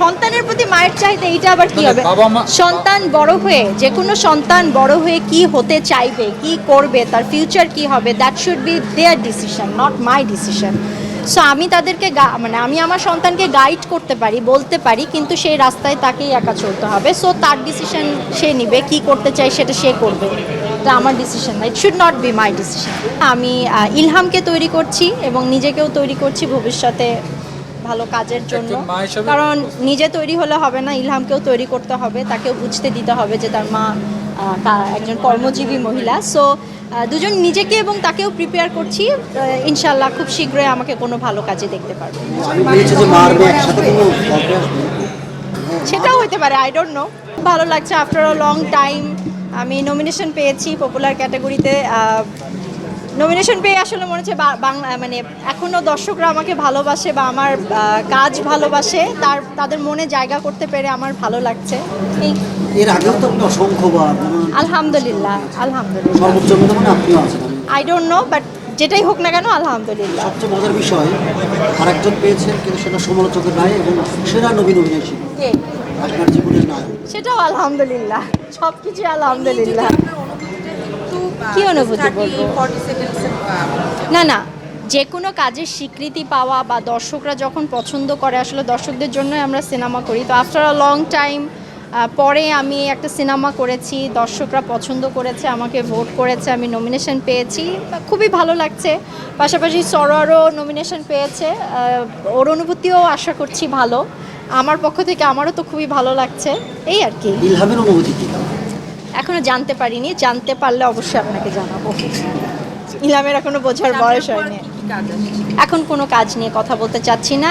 সন্তানের প্রতি মায়ের চাহিদা এইটা আবার কি হবে? সন্তান বড় হয়ে যে কোনো সন্তান বড় হয়ে কি হতে চাইবে কি করবে তার ফিউচার কি হবে that should be their decision not my decision so আমি তাদেরকে মানে আমি আমার সন্তানকে গাইড করতে পারি বলতে পারি কিন্তু সেই রাস্তায় তাকেই একা চলতে হবে। সো তার ডিসিশন সে নিবে কি করতে চাই সেটা সে করবে। এটা আমার ডিসিশন না it should not be my decision আমি ইলহামকে তৈরি করছি এবং নিজেকেও তৈরি করছি ভবিষ্যতে। ভালো কাজের জন্য। কারণ নিজে তৈরি হলে হবে না ইলহামকেও তৈরি করতে হবে তাকেও বুঝতে দিতে হবে যে তার মা একজন কর্মজীবী মহিলা। সো দুজন নিজেকে এবং তাকেও প্রিপেয়ার করছি ইনশাল্লাহ খুব শীঘ্রই আমাকে কোনো ভালো কাজে দেখতে পারবে। সেটাও হতে পারে আই ডোন্ট নো ভালো লাগছে আফটার আ লং টাইম আমি নমিনেশন পেয়েছি পপুলার ক্যাটাগরিতে নমিনেশন পেয়ে আসলে মনে হচ্ছে বা- বাংলা মানে এখনও দর্শকরা আমাকে ভালোবাসে বা আমার কাজ ভালোবাসে। তার তাদের মনে জায়গা করতে পেরে আমার ভালো লাগছে। এই এর আগেও তো আপনি অসংখ্যবার মানে আলহামদুলিল্লাহ আলহামদুলিল্লাহ। সর্বোচ্চ মানে আপনিও আছেন। আই ডোন্ট নো বাট যেটাই হোক না কেন আলহামদুলিল্লাহ। সবচেয়ে মজার বিষয় আরেকজন পেয়েছেন কিন্তু সেটা সমালোচকের রায় এবং সেরা নবীন অভিনয় ছিল কে? আপনার জীবনের নায়ক। সেটাও আলহামদুলিল্লাহ সব কিছু আলহামদুলিল্লাহ কি অনুভূতি বলব? না না যে কোনো কাজের স্বীকৃতি পাওয়া বা দর্শকরা যখন পছন্দ করে আসলে দর্শকদের জন্যই আমরা সিনেমা করি। তো আফটার আ লং টাইম পরে আমি একটা সিনেমা করেছি দর্শকরা পছন্দ করেছে আমাকে ভোট করেছে আমি নমিনেশন পেয়েছি। খুবই ভালো লাগছে। পাশাপাশি সরোয়ারও নমিনেশন পেয়েছে। ওর অনুভূতিও আশা করছি ভালো। আমার পক্ষ থেকে আমারও তো খুবই ভালো লাগছে। এই আর কি। ইলহামের অনুভূতি কী? এখনও জানতে পারিনি। জানতে পারলে অবশ্যই আপনাকে জানাব। ইলামের এখনও বোঝার বয়স হয়নি। এখন কোনো কাজ নিয়ে কথা বলতে চাচ্ছি না।